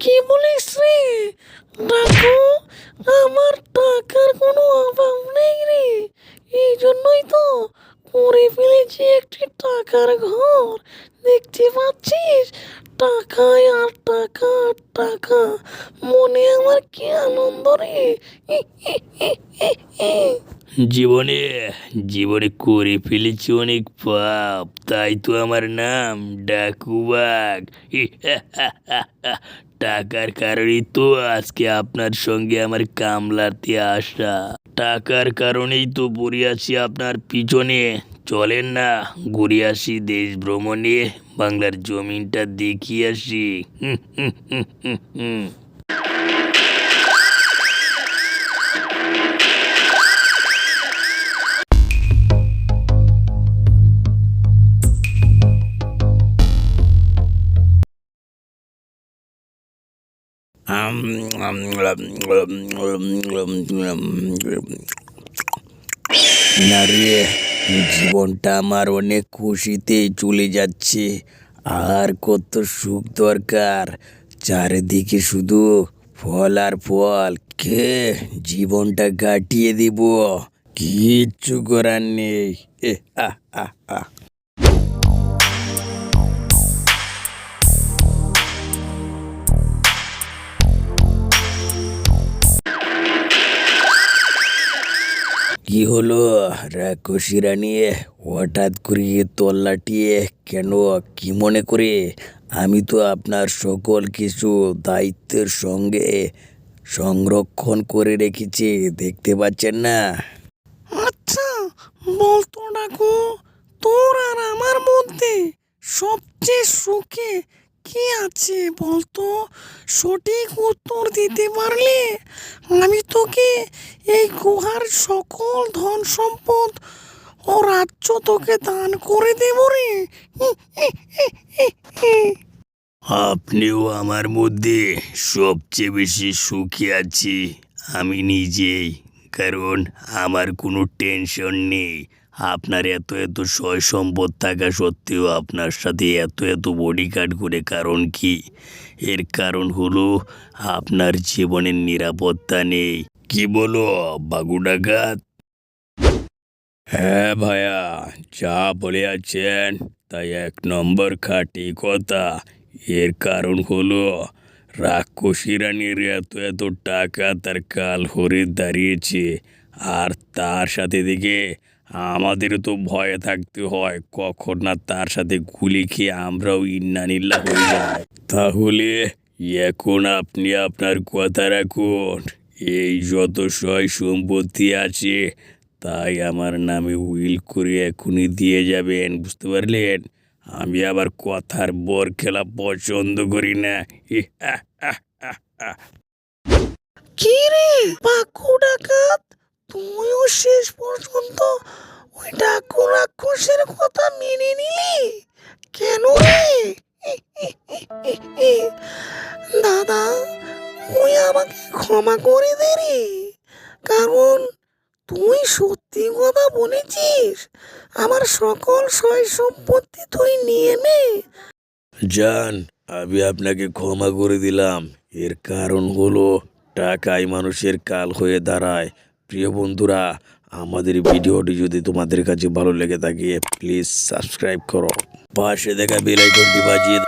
কি বলিস রে? ডাকু আমার টাকার কোনো অভাব নেই রে। এই জন্যই তো করে ফেলেছি একটি টাকার ঘর। দেখতে পাচ্ছিস? টাকায় আর টাকা টাকা। মনে আমার কি আনন্দ রে? জীবনে জীবনে করে ফেলেছি অনেক পাপ, তাই তো আমার নাম ডাকুবাগ টাকার কারণেই তো আজকে আপনার সঙ্গে আমার কামলাতে আসা। টাকার কারণেই তো পড়ে আছি আপনার পিছনে। চলেন না, ঘুরে আসি দেশ ভ্রমণে, বাংলার জমিনটা দেখিয়ে আসি। হুম হুম হুম হুম হুম না রে জীবনটা আমার অনেক খুশিতে চলে যাচ্ছে। আর কত সুখ দরকার। চারিদিকে শুধু ফল আর ফল। কে জীবনটা কাটিয়ে দিব? কিচ্ছু করার নেই। আহ, আহ, আহ। কি হলো? রাক্ষসীরা নিয়ে হঠাৎ করে তল্লাটিয়ে কেন? কি মনে করে? আমি তো আপনার সকল কিছু দায়িত্বের সঙ্গে সংরক্ষণ করে রেখেছি, দেখতে পাচ্ছেন না? আচ্ছা বলতো ডাকু তোর আর আমার মধ্যে সবচেয়ে সুখে কি আছে বলতো? সঠিক উত্তর দিতে পারলে আমি তোকে এই গুহার সকল ধন সম্পদ ও রাজ্য তোকে দান করে দেব রে। আপনিও আমার মধ্যে সবচেয়ে বেশি সুখী আছি। আমি নিজেই, কারণ আমার কোনো টেনশন নেই। আপনার এত এত সয় সম্পদ থাকা সত্ত্বেও আপনার সাথে এত এত বডি গার্ড করে কারণ কি? এর কারণ হলো আপনার জীবনের নিরাপত্তা নেই। কি বলো বাগু ডাকাত হ্যাঁ ভাইয়া, যা বলে আছেন, তাই এক নম্বর খাঁটি কথা। এর কারণ হলো রাক্ষসী রানীর এত এত টাকা তার কাল হরে দাঁড়িয়েছে। আর তার সাথে দেখে আমাদের তো ভয়ে থাকতে হয়, কখন না তার সাথে গুলি খেয়ে আমরাও ইন্নানিল্লা হয়ে যাই। তাহলে এখন আপনি আপনার কথা রাখুন, এই যত সয় সম্পত্তি আছে, তাই আমার নামে উইল করে এখনই দিয়ে যাবেন, বুঝতে পারলেন? আমি আবার কথার বর খেলা পছন্দ করি না। কি রে পাকু ডাকাত! তুইও শেষ পর্যন্ত ওই ডাকু রাক্ষসের কথা মেনে নিলি? কেন রে? দাদা, তুই আমাকে ক্ষমা করে দে রে। কারণ তুই সত্যি কথা বলেছিস, আমার সকল সয় সম্পত্তি তুই নিয়ে নে। যান আমি আপনাকে ক্ষমা করে দিলাম। এর কারণ হলো টাকাই মানুষের কাল হয়ে দাঁড়ায়। প্রিয় বন্ধুরা, আমাদের ভিডিওটি যদি তোমাদের কাছে ভালো লেগে থাকে প্লিজ সাবস্ক্রাইব করো পাশে দেখা বেল আইকনটি বাজিয়ে।